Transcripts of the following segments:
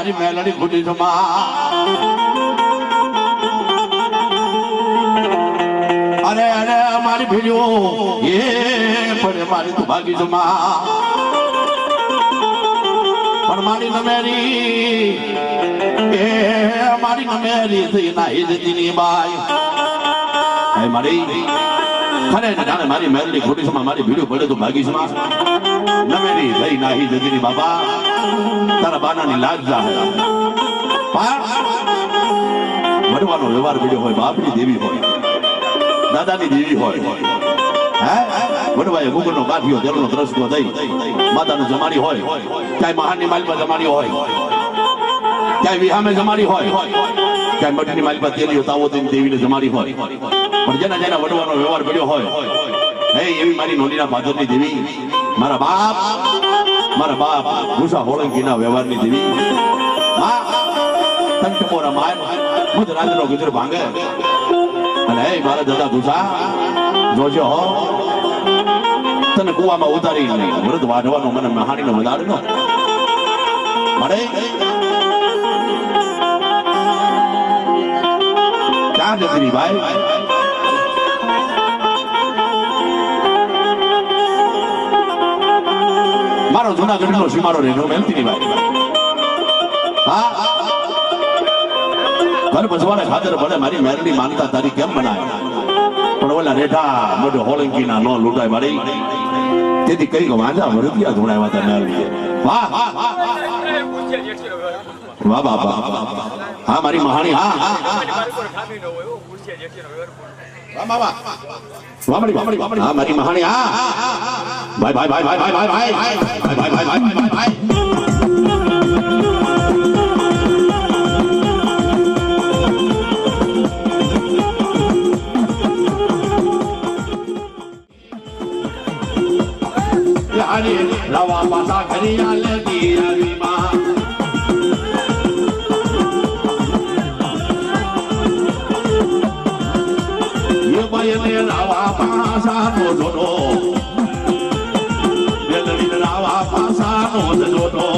મારી મેલડી ખુલી જમા અરે અરે, મારી ભીડ્યો એ પડે મારી તું ભાગી જમા પણ મારી નમેરી, એ મારી નમેરી થઈ નાહી જતી ની બાઈ. મારી. ખરે ને મારી મેલડી ખોટી મારી ભીડું પડે તો ભાગી સમા નમેરી થઈ નાહી જતી બાપા, તારા બાનાની લાજ જાહે. પણ વડવાનો વ્યવહાર ભીડ્યો હોય, બાપની દેવી હોય, દાદાની દેવી હોય. હે? વડવાએ દઈ, માતાનું જમાડી હોય. ક્યાંય મહાનની માલમાં જમાડી હોય. ક્યાંય વિહામે જમાડી હોય. ક્યાંય મઠની માલમાં તેલીઓ તાવો દઈને દેવીને જમાડી હોય. પણ જેના જેના વડવાનો વ્યવહાર પડ્યો હોય, હે, એવી મારી નોલીના પાદરની દેવી, મારા બાપ મારા બાપ ભૂષા હોળંકીના વ્યવહારની દેવી. માં તંટમોરા માર મુજ રાજનો ગુજર ભાંગે. અને હે, મારા દાદા ભૂસા, જોજો હો, તને કુવામાં ઉતારી વૃદ્ધ વાઢવાનો મને મહાણીનો વધારનો મળે? ક્યાં જતી ભાઈ મારો જુનાગઢ નો સીમાડો રેનો મેલતી ભાઈ હા ઘર બસવાને ખાતર ભલે મારી મેરડી માનતા તારી કેમ બનાય પણ ઓલા રેઠા મોઢો હોળંકી ના નો લૂંટાય મારી તેથી કઈ વાંધા વરદિયા ધોણાવ્યા તા મેરડી વાહ વાહ વાહ વાહ વાહ વાહ વાહ હા મારી મહાણી હા હા હા મારી વાહ મારી હા મારી મહાણી હા ભાઈ ભાઈ ભાઈ ભાઈ ભાઈ ભાઈ ભાઈ ભાઈ ભાઈ ભાઈ ભાઈ ભાઈ ભયને રાવા પાસાનો જોડો મેલવીન જોડો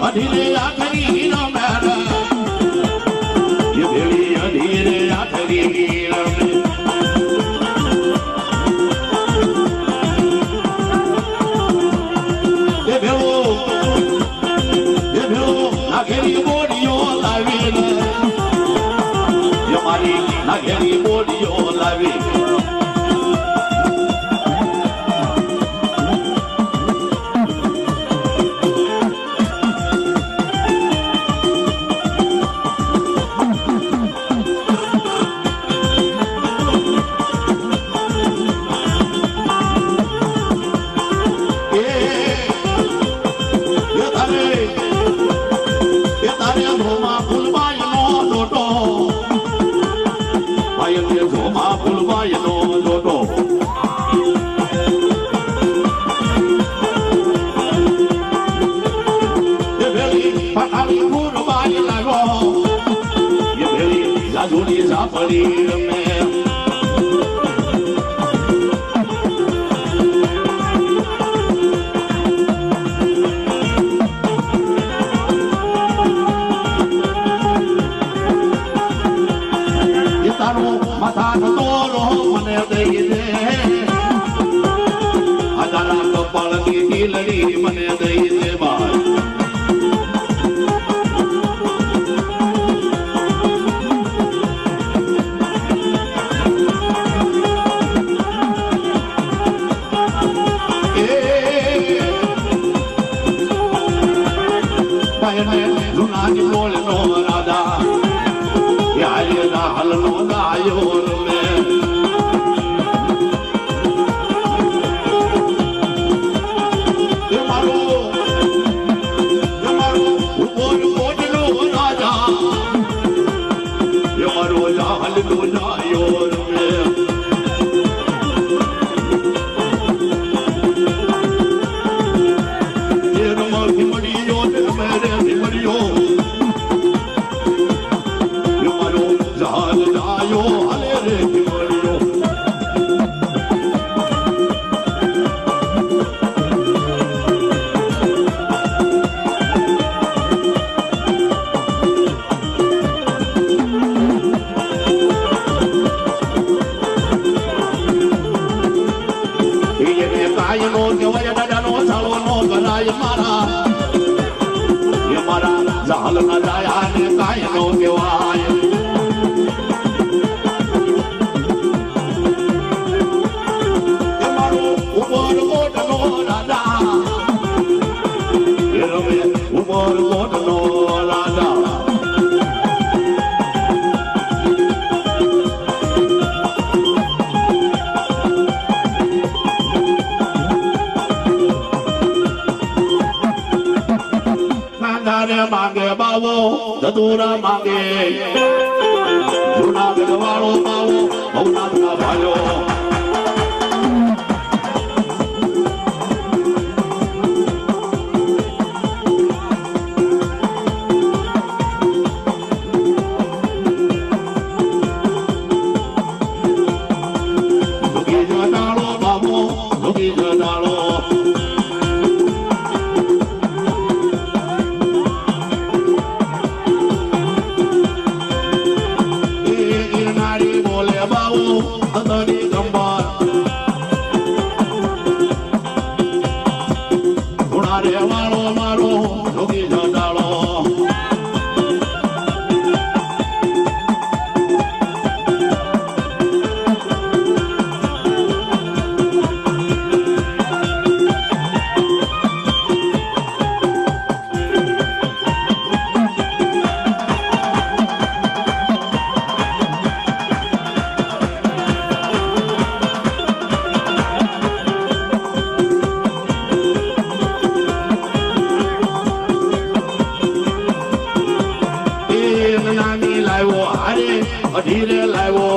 અઢીલે આખરી નો મેળ એ Yeah. Maria. Yeah. કાંદાને માંગે બાવો ધતુરા માંગે. જુનાગઢ વાળો બાવો ભવનાથ ના ભાઈઓ. Abawo, oh, 你年来我。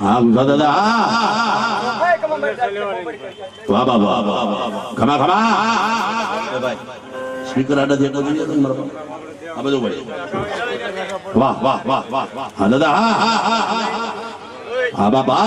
હા દાદા વાહ વાહ વાહ વાહ ખમા ખમા. સ્પીકર આડા એટલા જોઈએ તો ને મારા. આ બધું ભાઈ. વાહ વાહ વાહ વાહ વાહ. હા, દાદા, હા હા હા બાપા